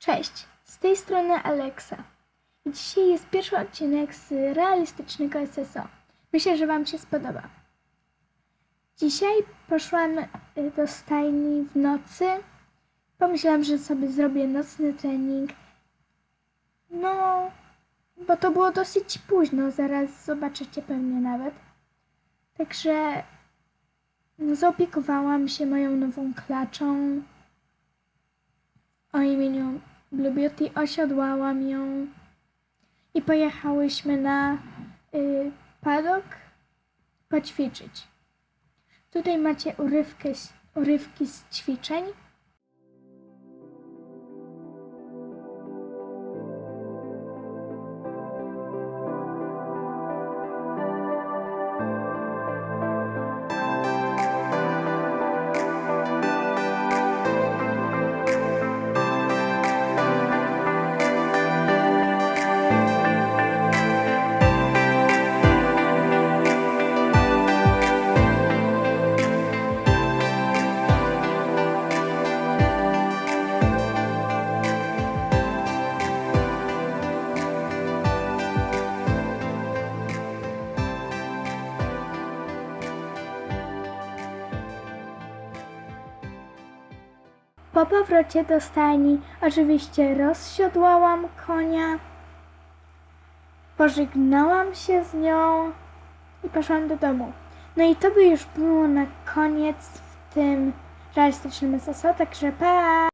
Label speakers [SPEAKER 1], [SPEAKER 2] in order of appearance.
[SPEAKER 1] Cześć, z tej strony Alexa. Dzisiaj jest pierwszy odcinek z realistycznego SSO. Myślę, że Wam się spodoba. Dzisiaj poszłam y, do stajni w nocy. Pomyślałam, że sobie zrobię nocny trening. No, bo to było dosyć późno, zaraz zobaczycie pewnie nawet. Także no, zaopiekowałam się moją nową klaczą o imieniu Blue Beauty, osiodłałam ją i pojechałyśmy na y, padok poćwiczyć. Tutaj macie urywkę, urywki z ćwiczeń. Po powrocie do stajni oczywiście rozsiodłałam konia, pożegnałam się z nią i poszłam do domu. No i to by już było na koniec w tym realistycznym SSO, także pa!